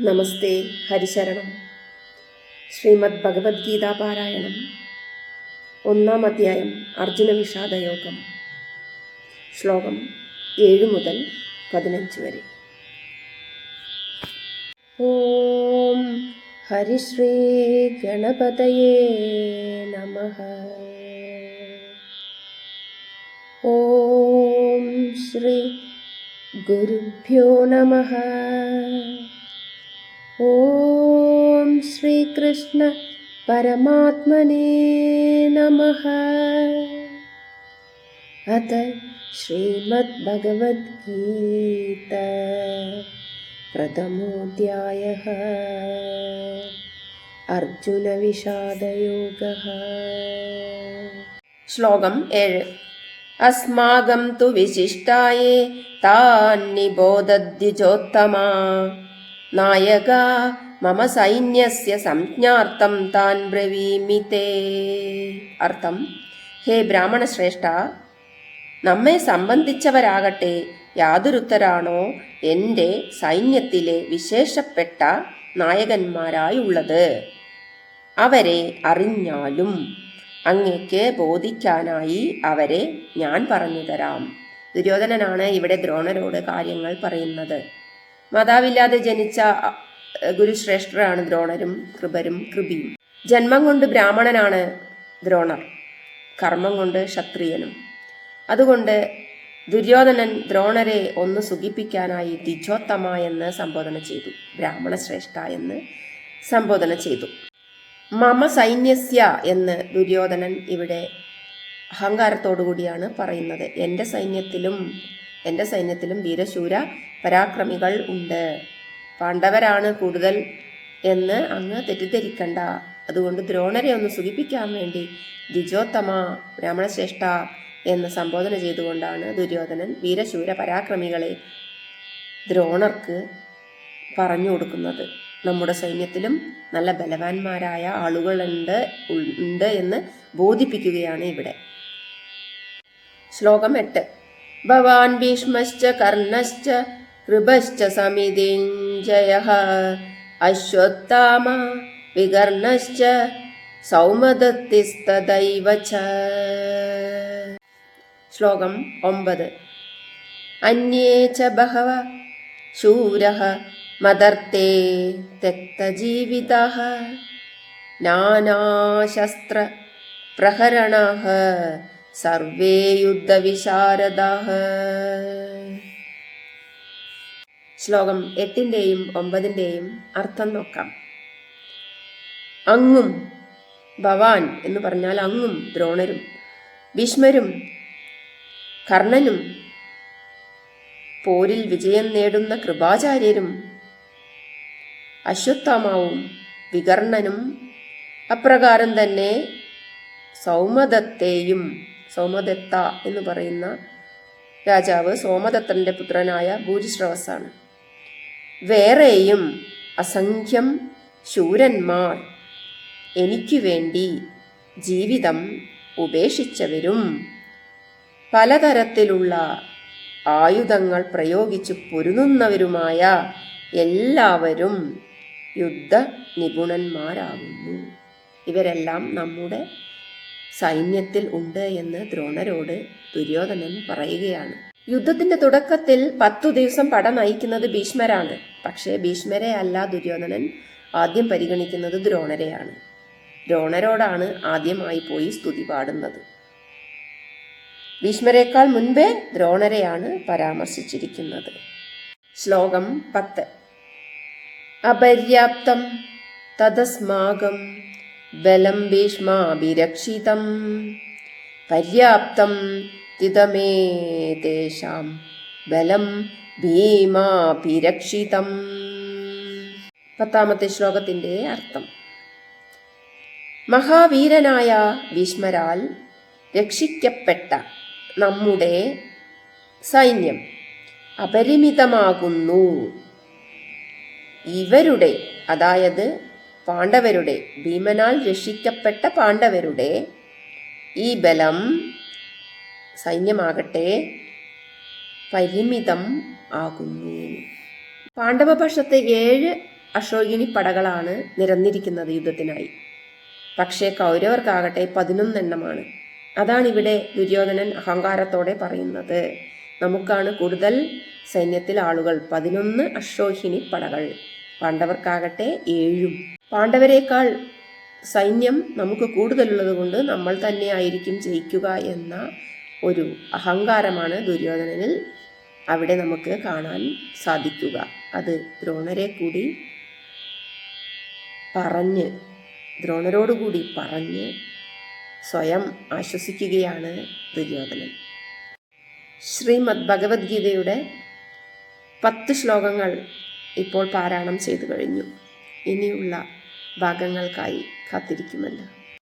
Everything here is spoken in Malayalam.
നമസ്തേ ഹരിശരണം. ശ്രീമദ് ഭഗവത്ഗീതാ പാരായണം. ഒന്നാം അധ്യായം അർജുന വിഷാദയോഗം. ശ്ലോകം ഏഴ് മുതൽ പതിനഞ്ച് വരെ. ഓം ഹരിശ്രീ ഗണപതയേ നമ. ഓം ശ്രീ ഗുരുഭ്യോ നമ. ॐ श्रीकृष्ण परमात्मने नमः। अथ श्रीमद्भगवद्गीता प्रथमोऽध्यायः। अर्जुनविषादयोगः। श्लोकम् एഴ്। अस्माकं तु विशिष्टाये तान्निबोधद्विजोत्तमा നായക മമ സൈന്യസ്യ സംജ്ഞാർത്ഥം താൻ ബ്രവീമി തേ അർത്ഥം ഹേ ബ്രാഹ്മണശ്രേഷ്ഠ നമ്മെ സംബന്ധിച്ചവരാകട്ടെ യാതൊരുത്തരാണോ എന്റെ സൈന്യത്തിലെ വിശേഷപ്പെട്ട നായകന്മാരായുള്ളത്? അവരെ അറിഞ്ഞാലും അങ്ങേക്ക് ബോധിക്കാനായി അവരെ ഞാൻ പറഞ്ഞു തരാം. ദുര്യോധനനാണ് ഇവിടെ ദ്രോണരോട് കാര്യങ്ങൾ പറയുന്നത്. മാതാവില്ലാതെ ജനിച്ച ഗുരുശ്രേഷ്ഠരാണ് ദ്രോണരും കൃപരും കൃപിയും. ജന്മം കൊണ്ട് ബ്രാഹ്മണനാണ് ദ്രോണർ കർമ്മം കൊണ്ട് ക്ഷത്രിയനും. അതുകൊണ്ട് ദുര്യോധനൻ ദ്രോണരെ ഒന്ന് സുഖിപ്പിക്കാനായി ദ്വിജോത്തമ എന്ന് സംബോധന ചെയ്തു ബ്രാഹ്മണ ശ്രേഷ്ഠ എന്ന് സംബോധന ചെയ്തു. മമ സൈന്യസ്യ എന്ന് ദുര്യോധനൻ ഇവിടെ അഹങ്കാരത്തോടു കൂടിയാണ് പറയുന്നത്. എന്റെ സൈന്യത്തിലും എന്റെ സൈന്യത്തിലും വീരശൂര പരാക്രമികൾ ഉണ്ട്. പാണ്ഡവരാണ് കൂടുതൽ എന്ന് അങ്ങ് തെറ്റിദ്ധരിക്കണ്ട. അതുകൊണ്ട് ദ്രോണരെ ഒന്ന് സുഖിപ്പിക്കാൻ വേണ്ടി ദ്വിജോത്തമ ബ്രാഹ്മണശ്രേഷ്ഠ എന്ന് സംബോധന ചെയ്തുകൊണ്ടാണ് ദുര്യോധനൻ വീരശൂര പരാക്രമികളെ ദ്രോണർക്ക് പറഞ്ഞു കൊടുക്കുന്നത്. നമ്മുടെ സൈന്യത്തിലും നല്ല ബലവാന്മാരായ ആളുകളുണ്ട് ഉണ്ട് എന്ന് ബോധിപ്പിക്കുകയാണ് ഇവിടെ. ശ്ലോകം എട്ട്. भवान् भीष्मश्च कर्णश्च कृभश्च समिदिञ्जयः अश्वत्थाम विकर्णश्च सौमदत्तिस्तदैव च। श्लोकम् ओम्बद् अन्ये च बहव शूरः मदर्ते त्यक्तजीवितः नानाशस्त्रप्रहरणः സർവേ യുദ്ധവിശാരദ ശ്ലോകം എട്ടിന്റെയും ഒമ്പതിന്റെയും അർത്ഥം നോക്കാം. അങ്ങും ഭവാൻ എന്ന് പറഞ്ഞാൽ അങ്ങും ദ്രോണരും ഭീഷ്മരും കർണനും പോരിൽ വിജയം നേടുന്ന കൃപാചാര്യരും അശ്വത്ഥാമാവും വികർണനും അപ്രകാരം തന്നെ സൗമദത്തെയും സൗമദത്ത എന്ന് പറയുന്ന രാജാവ് സോമദത്തന്റെ പുത്രനായ ഭൂരിശ്രവസാണ്. വേറെയും അസംഖ്യം ശൂരന്മാർ എനിക്ക് വേണ്ടി ജീവിതം ഉപേക്ഷിച്ചവരും പലതരത്തിലുള്ള ആയുധങ്ങൾ പ്രയോഗിച്ച് പൊരുതുന്നവരുമായ എല്ലാവരും യുദ്ധ നിപുണന്മാരാകുന്നു ഇവരെല്ലാം നമ്മുടെ സൈന്യത്തിൽ ഉണ്ട് എന്ന് ദ്രോണരോട് ദുര്യോധനൻ പറയുകയാണ്. യുദ്ധത്തിന്റെ തുടക്കത്തിൽ പത്തു ദിവസം പട നയിക്കുന്നത് ഭീഷ്മരാണ്. പക്ഷേ ഭീഷ്മരെ അല്ല ദുര്യോധനൻ ആദ്യം പരിഗണിക്കുന്നത് ദ്രോണരെയാണ്. ദ്രോണരോടാണ് ആദ്യമായി പോയി സ്തുതി പാടുന്നത്. ഭീഷ്മരേക്കാൾ മുൻപേ ദ്രോണരെയാണ് പരാമർശിച്ചിരിക്കുന്നത്. ശ്ലോകം പത്ത്. അപര്യാപ്തം തദസ്മാകം ബലം ഭീഷ്മാഭിരക്ഷിതം. പര്യാപ്തം തിതമേ തേഷാം ബലം ഭീമാഭിരക്ഷിതം. പത്താമത്തെ ശ്ലോകത്തിന്റെ അർത്ഥം. മഹാവീരനായ ഭീഷ്മരാൽ രക്ഷിക്കപ്പെട്ട നമ്മുടെ സൈന്യം അപരിമിതമാകുന്നു. ഇവരുടെ അതായത് പാണ്ഡവരുടെ ഭീമനാൽ രക്ഷിക്കപ്പെട്ട പാണ്ഡവരുടെ ഈ ബലം സൈന്യമാകട്ടെ പരിമിതം ആകുന്നു. പാണ്ഡവപക്ഷത്തെ ഏഴ് അശോകിനി പടകളാണ് നിരന്നിരിക്കുന്നത് യുദ്ധത്തിനായി. പക്ഷേ കൗരവർക്കാകട്ടെ പതിനൊന്നെണ്ണമാണ്. അതാണ് ഇവിടെ ദുര്യോധനൻ അഹങ്കാരത്തോടെ പറയുന്നത്. നമുക്കാണ് കൂടുതൽ സൈന്യത്തിൽ ആളുകൾ. പതിനൊന്ന് അശ്വഹിനി പടകൾ. പാണ്ഡവർക്കാകട്ടെ ഏഴും. പാണ്ഡവരെക്കാൾ സൈന്യം നമുക്ക് കൂടുതലുള്ളത് കൊണ്ട് നമ്മൾ തന്നെ ആയിരിക്കും ജയിക്കുക എന്ന ഒരു അഹങ്കാരമാണ് ദുര്യോധനനിൽ അവിടെ നമുക്ക് കാണാൻ സാധിക്കുക. അത് ദ്രോണരെ കൂടി പറഞ്ഞ് ദ്രോണരോടുകൂടി പറഞ്ഞ് സ്വയം ആശ്വസിക്കുകയാണ് ദുര്യോധനൻ. ശ്രീമദ് ഭഗവത്ഗീതയുടെ പത്ത് ശ്ലോകങ്ങൾ ഇപ്പോൾ പാരായണം ചെയ്തു കഴിഞ്ഞു. ഇനിയുള്ള ഭാഗങ്ങൾക്കായി കാത്തിരിക്കുമല്ലോ.